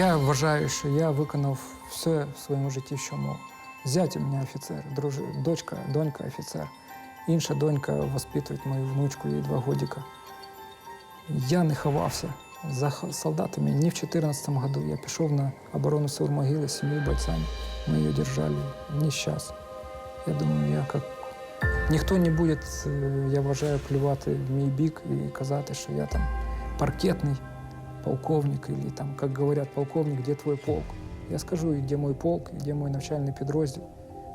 Я вважаю, що я виконав все в своєму житті, що мог. Зять у мене офіцер, друж... дочка, донька офіцер. Інша донька воспитує мою внучку, їй два годика. Я не ховався за солдатами ні в 2014 году. Я пішов на оборону сил могили з сім'ю бойцями. Ми її держали не зараз. Я думаю, я як ніхто не буде, е, я вважаю, плювати в мій бік і казати, що я там паркетний полковник, или там, как говорят, полковник, где твой полк? Я скажу, где мой полк, где мой начальный подроздел,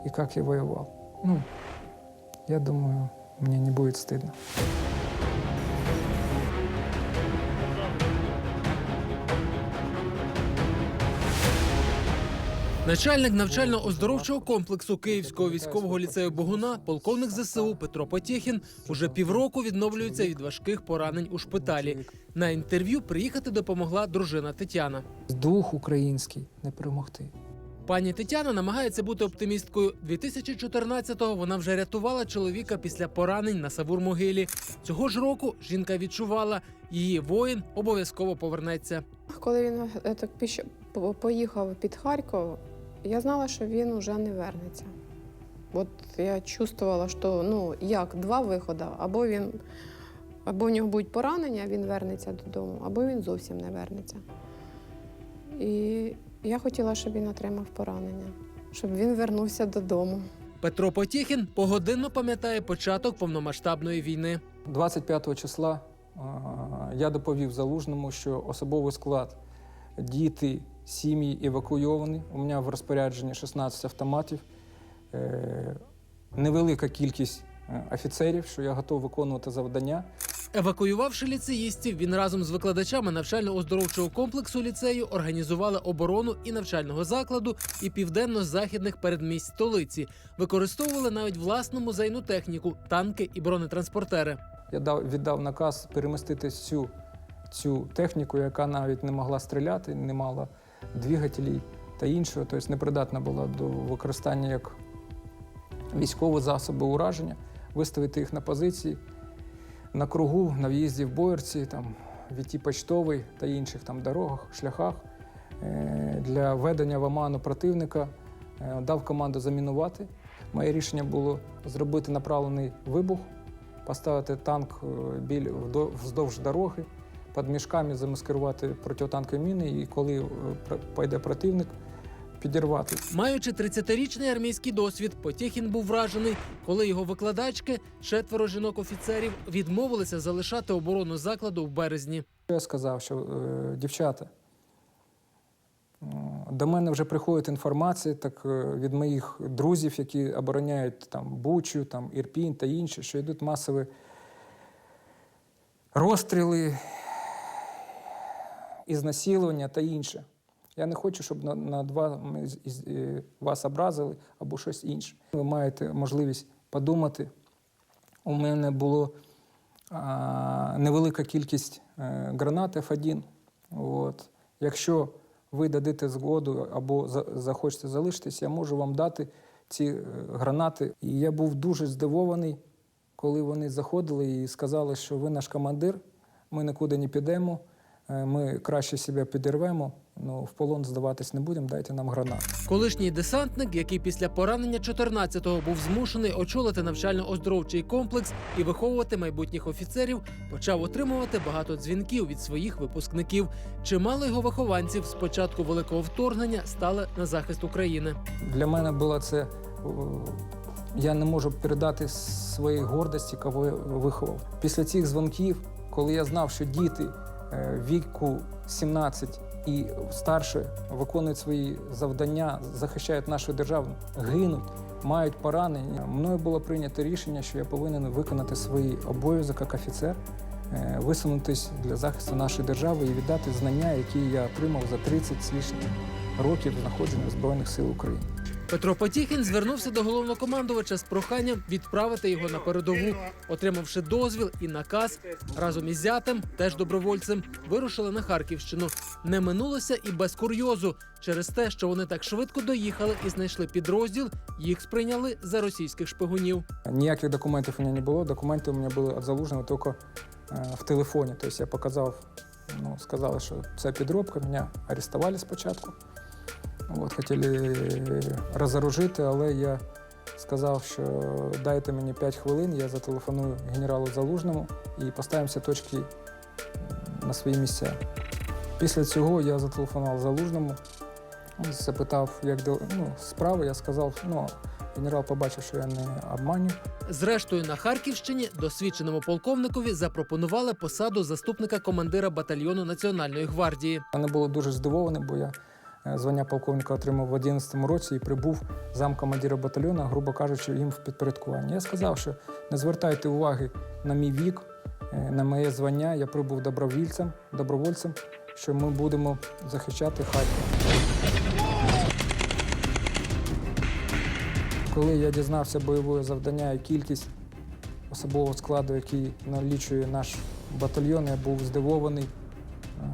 и как я воевал. Ну, я думаю, мне не будет стыдно. Начальник навчально-оздоровчого комплексу Київського військового ліцею Богуна, полковник ЗСУ Петро Потєхін, уже півроку відновлюється від важких поранень у шпиталі. На інтерв'ю приїхати допомогла дружина Тетяна. Дух український не перемогти. Пані Тетяна намагається бути оптимісткою. 2014-го вона вже рятувала чоловіка після поранень на Савур-могилі. Цього ж року жінка відчувала, її воїн обов'язково повернеться. Коли він е, так поїхав під Харків, я знала, що він уже не вернеться. От я чувствувала, що ну як два виходи: або він, або в нього будуть поранення, він вернеться додому, або він зовсім не вернеться. І я хотіла, щоб він отримав поранення, щоб він вернувся додому. Петро Потєхін погодинно пам'ятає початок повномасштабної війни. 25 числа я доповів залужному, що особовий склад, діти, сім'ї евакуйовані. У мене в розпорядженні 16 автоматів, е, невелика кількість е, офіцерів, що я готов виконувати завдання. Евакуювавши ліцеїстів, він разом з викладачами навчально-оздоровчого комплексу ліцею організували оборону і навчального закладу, і південно-західних передмість столиці. Використовували навіть власну музейну техніку, танки і бронетранспортери. Я дав, віддав наказ перемістити всю цю техніку, яка навіть не могла стріляти, не мала двигателів та іншого, тобто непридатна була до використання як військові засоби ураження, виставити їх на позиції на кругу, на в'їзді в Боярці, там, Віті Почтовий та інших там дорогах, шляхах е, для введення в оману противника. Е, Дав команду замінувати. Моє рішення було зробити направлений вибух, поставити танк е, вздовж дороги, під мішками замаскирувати протитанкові міни, і коли е, пойде противник, підірвати. Маючи 30-річний армійський досвід, Потєхін був вражений, коли його викладачки, четверо жінок-офіцерів, відмовилися залишати оборону закладу в березні. Я сказав, що е, дівчата, до мене вже приходить інформація так, е, від моїх друзів, які обороняють там, Бучу, там, Ірпінь та інші, що йдуть масові розстріли, ізнасилування та інше. Я не хочу, щоб на, над вами із- із- е, вас образили або щось інше. Ви маєте можливість подумати. У мене було невелика кількість е, гранат F1. От. Якщо ви дадите згоду або за- захочете залишитись, я можу вам дати ці е, гранати. І я був дуже здивований, коли вони заходили і сказали, що ви наш командир, ми нікуди не підемо, ми краще себе підірвемо, ну, в полон здаватись не будемо, дайте нам гранат. Колишній десантник, який після поранення 14-го був змушений очолити навчально-оздоровчий комплекс і виховувати майбутніх офіцерів, почав отримувати багато дзвінків від своїх випускників. Чимало його вихованців з початку великого вторгнення стали на захист України. Для мене було це. Я не можу передати своєї гордості, кого я виховав. Після цих дзвонків, коли я знав, що діти е, віку 17 і старше виконують свої завдання, захищають нашу державу, гинуть, мають поранення, мною було прийнято рішення, що я повинен виконати свої обов'язок як офіцер, е, висунутись для захисту нашої держави і віддати знання, які я отримав за 30 з лишнім років знаходження в Збройних сил України. Петро Потіхін звернувся до головнокомандувача з проханням відправити його на передову. Отримавши дозвіл і наказ, разом із зятем, теж добровольцем, вирушили на Харківщину. Не минулося і без курйозу. Через те, що вони так швидко доїхали і знайшли підрозділ, їх сприйняли за російських шпигунів. Ніяких документів у мене не було. Документи у мене були від залужного тільки е, в телефоні. Тобто я показав ну, сказали, що це підробка, мене арестували спочатку. От, хотіли розоружити, але я сказав, що дайте мені 5 хвилин, я зателефоную генералу Залужному і поставимося точки на свої місця. Після цього я зателефонував Залужному, запитав, як до- ну, справи. Я сказав, ну, генерал побачив, що я не обманю. Зрештою, на Харківщині досвідченому полковникові запропонували посаду заступника командира батальйону Національної гвардії. Вони були дуже здивовані, бо я е, звання полковника отримав в 11 році і прибув замкомандира батальйону, грубо кажучи, їм в підпорядкуванні. Я сказав, що не звертайте уваги на мій вік, е, на моє звання. Я прибув добровільцем, добровольцем, що ми будемо захищати Харків. Коли я дізнався бойове завдання і кількість особового складу, який налічує наш батальйон, я був здивований,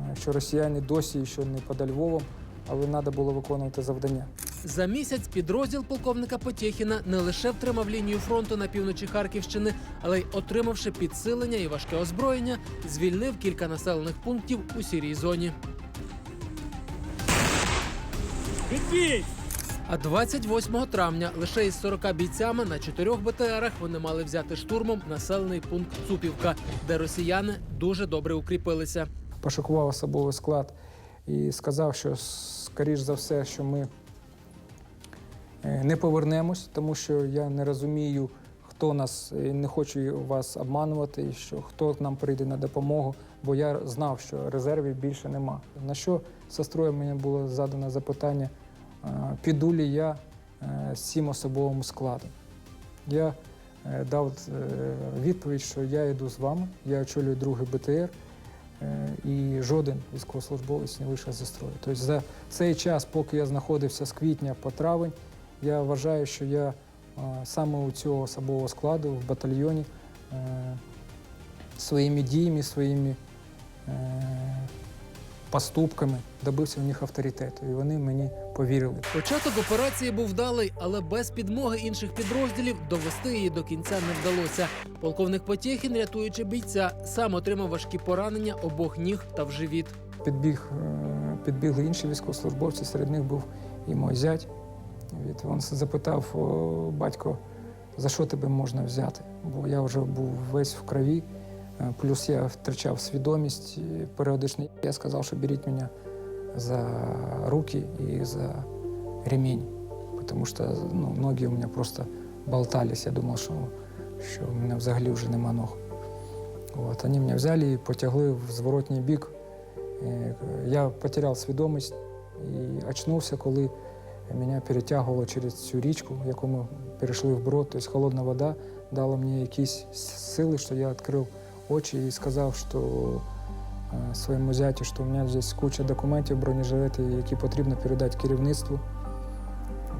е, що росіяни досі ще не під Львовом, але треба було виконувати завдання. За місяць підрозділ полковника Потєхіна не лише втримав лінію фронту на півночі Харківщини, але й отримавши підсилення і важке озброєння, звільнив кілька населених пунктів у сірій зоні. А 28 травня лише із 40 бійцями на чотирьох БТРах вони мали взяти штурмом населений пункт Цупівка, де росіяни дуже добре укріпилися. Пошукував особовий склад і сказав, що скоріш за все, що ми е, не повернемось, тому що я не розумію, хто нас не хочу вас обманувати, і що хто нам прийде на допомогу, бо я знав, що резервів більше нема. На що зі строю мені було задано запитання, е, піду лі я е, цим особовим складом. Я е, дав е, відповідь, що я йду з вами, я очолюю другий БТР. Е, і жоден військовослужбовець не вийшов зі строю. Тобто за цей час, поки я знаходився з квітня по травень, я вважаю, що я е, саме у цього особового складу в батальйоні е, своїми діями, своїми поступками добився в них авторитету, і вони мені повірили. Початок операції був вдалий, але без підмоги інших підрозділів довести її до кінця не вдалося. Полковник Потєхін, рятуючи бійця, сам отримав важкі поранення обох ніг та в живіт. Підбіг, е, підбігли інші військовослужбовці, серед них був і мій зять. Він запитав батько, за що тебе можна взяти? Бо я вже був весь в крові, плюс я втрачав свідомість періодично. Я сказав, що беріть мене за руки і за ремінь, тому що ну, ноги у мене просто болтались. Я думав, що, що у мене взагалі вже нема ног. От, вони мене взяли і потягли в зворотній бік. Е, Я потеряв свідомість і очнувся, коли мене перетягувало через цю річку, яку ми перейшли вброд. Тобто холодна вода дала мені якісь сили, що я відкрив очі і сказав, що е, своєму зятю, що у мене здесь куча документів, бронежилети, які потрібно передати керівництву.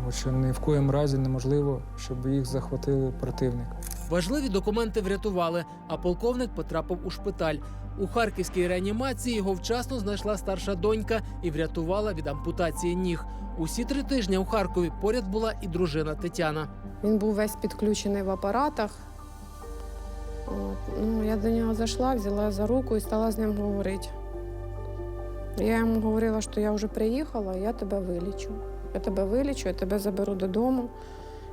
Що ні в коєму разі неможливо, щоб їх захватили противник. Важливі документи врятували, а полковник потрапив у шпиталь. У харківській реанімації його вчасно знайшла старша донька і врятувала від ампутації ніг. Усі три тижні у Харкові поряд була і дружина Тетяна. Він був весь підключений в апаратах. От. Ну, я до нього зайшла, взяла за руку і стала з ним говорити. Я йому говорила, що я вже приїхала, я тебе вилічу. Я тебе вилічу, я тебе заберу додому,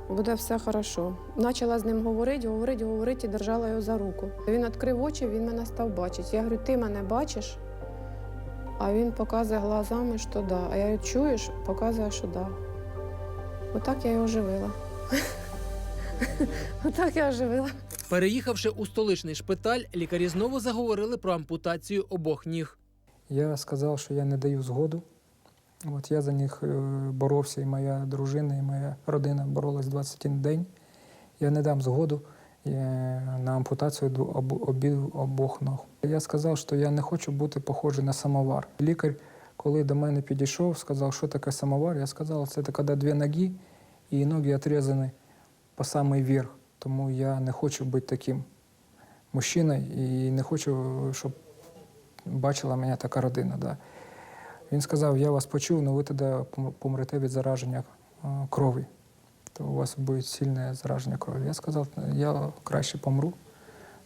буде все хорошо. Почала з ним говорити, говорити, говорити і держала його за руку. Він відкрив очі, він мене став бачити. Я говорю, ти мене бачиш? А він показує глазами, що да. А я говорю, чуєш, показує, що да. Отак я його живила. Отак я оживила. Переїхавши у столичний шпиталь, лікарі знову заговорили про ампутацію обох ніг. Я сказав, що я не даю згоду. От я за них е, боровся, і моя дружина, і моя родина боролась 21 день. Я не дам згоду е, на ампутацію ду- обох ног. Я сказав, що я не хочу бути похожий на самовар. Лікар, коли до мене підійшов, сказав, що таке самовар. Я сказав, це коли дві ноги і ноги відрізані по самий вір. Тому я не хочу бути таким мужчиною і не хочу, щоб бачила мене така родина. Да. Він сказав, я вас почув, але ви тоді помрете від зараження е, крові. То у вас буде сильне зараження крові. Я сказав, я краще помру,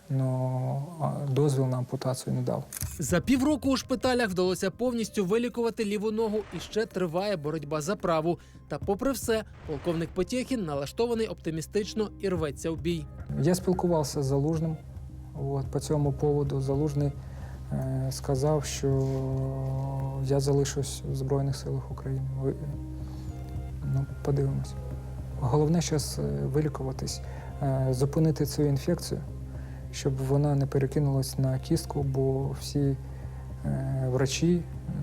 але дозвіл на ампутацію не дав. За півроку у шпиталях вдалося повністю вилікувати ліву ногу і ще триває боротьба за праву. Та, попри все, полковник Потєхін налаштований оптимістично і рветься в бій. Я спілкувався з Залужним от, по цьому поводу. Залужний е, сказав, що я залишусь в Збройних силах України. Ви, ну, подивимось. Головне зараз вилікуватись, е, зупинити цю інфекцію, щоб вона не перекинулась на кістку, бо всі е, врачі е,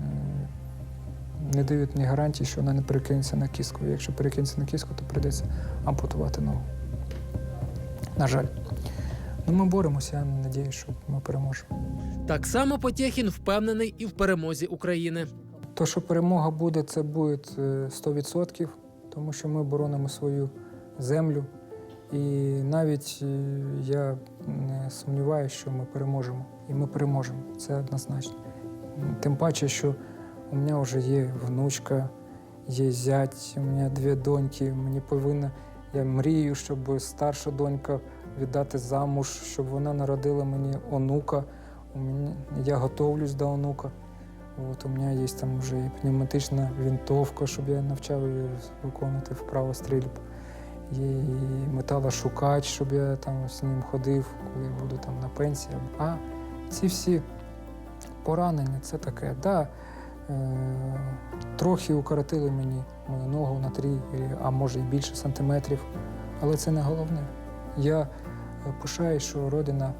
не дають ні гарантії, що вона не перекинеться на кістку. Якщо перекинеться на кістку, то прийдеться ампутувати ногу. На жаль. Ну, ми боремося, я надіюсь, що ми переможемо. Так само Потєхін впевнений і в перемозі України. То, що перемога буде, це буде е, 100%, тому що ми боронимо свою землю. І навіть е, я не сумніваюся, що ми переможемо. І ми переможемо. Це однозначно. Тим паче, що у мене вже є внучка, є зять, у мене дві доньки. Мені повинна. Я мрію, щоб старша донька віддати замуж, щоб вона народила мені онука. У мене, я готовлюсь до онука. От у мене є там вже і пневматична винтовка, щоб я навчав її виконувати вправо стрільб. І металошукач, щоб я там з ним ходив, коли буду там на пенсії. А ці всі поранення це таке. Да, е, трохи укоротили мені мою ногу на 3, а може і більше сантиметрів. Але це не головне. Я е, пишаю, що родина,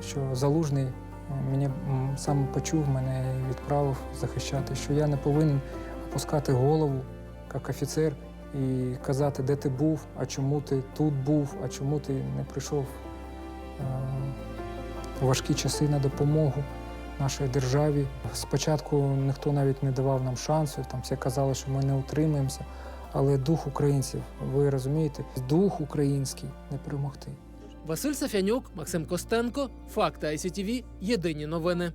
що залужний Мене м, саме почув мене і відправив захищати, що я не повинен опускати голову як офіцер і казати, де ти був, а чому ти тут був, а чому ти не прийшов е, у важкі часи на допомогу нашій державі. Спочатку ніхто навіть не давав нам шансу, там всі казали, що ми не утримаємося. Але дух українців, ви розумієте, дух український не перемогти. Василь Сафянюк, Максим Костенко, Факти ICTV, Єдині новини.